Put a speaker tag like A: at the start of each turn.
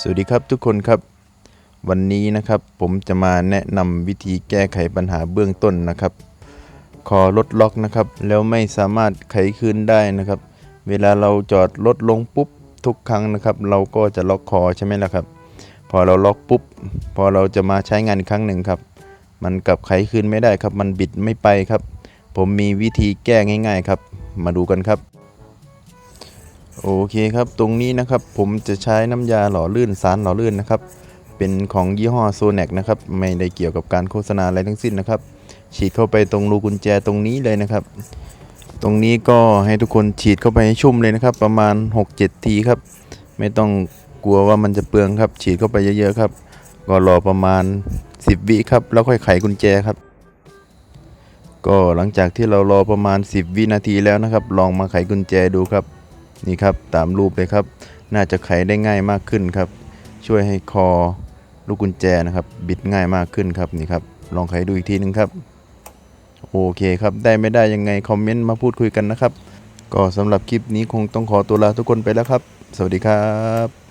A: สวัสดีครับทุกคนครับ วันนี้นะครับผมจะมาแนะนำวิธีแก้ไขปัญหาเบื้องต้นนะครับ คอรถล็อกนะครับ แล้วไม่สามารถไขคืนได้นะครับ เวลาเราจอดรถลงปุ๊บทุกครั้งนะครับ เราก็จะล็อกคอใช่ไหมล่ะครับ พอเราล็อกปุ๊บ พอเราจะมาใช้งานอีกครั้งหนึ่งครับ มันกลับไขคืนไม่ได้ครับ มันบิดไม่ไปครับ ผมมีวิธีแก้ง่าย ๆ ครับ มาดูกันครับ โอเคครับ ตรงนี้นะครับ ผมจะใช้น้ำยาหล่อลื่นสารหล่อลื่นนะครับ เป็นของยี่ห้อโซแนกนะครับ ไม่ได้เกี่ยวกับการโฆษณาอะไรทั้งสิ้นนะครับ ฉีดเข้าไปตรงรูกุญแจตรงนี้เลยนะครับ ตรงนี้ก็ให้ทุกคนฉีดเข้าไปให้ชุ่มเลยนะครับ ประมาณ 6-7 ทีครับ ไม่ต้องกลัวว่ามันจะเปลืองครับ ฉีดเข้าไปเยอะๆครับ ก็รอประมาณ 10 วิครับ แล้วค่อยไขกุญแจครับ ก็หลังจากที่เรารอประมาณ 10 วินาทีแล้วนะครับ ลองมาไขกุญแจดูครับ นี่ครับตามรูปเลยครับ น่าจะไขได้ง่ายมากขึ้นครับ ช่วยให้คอลูกกุญแจนะครับ บิดง่ายมากขึ้นครับนี่ครับลองไขดูอีกทีนึงครับ โอเคครับ ได้ไม่ได้ยังไงคอมเมนต์มาพูดคุยกันนะครับ ก็สำหรับคลิปนี้คงต้องขอตัวลาทุกคนไปแล้วครับ สวัสดีครับ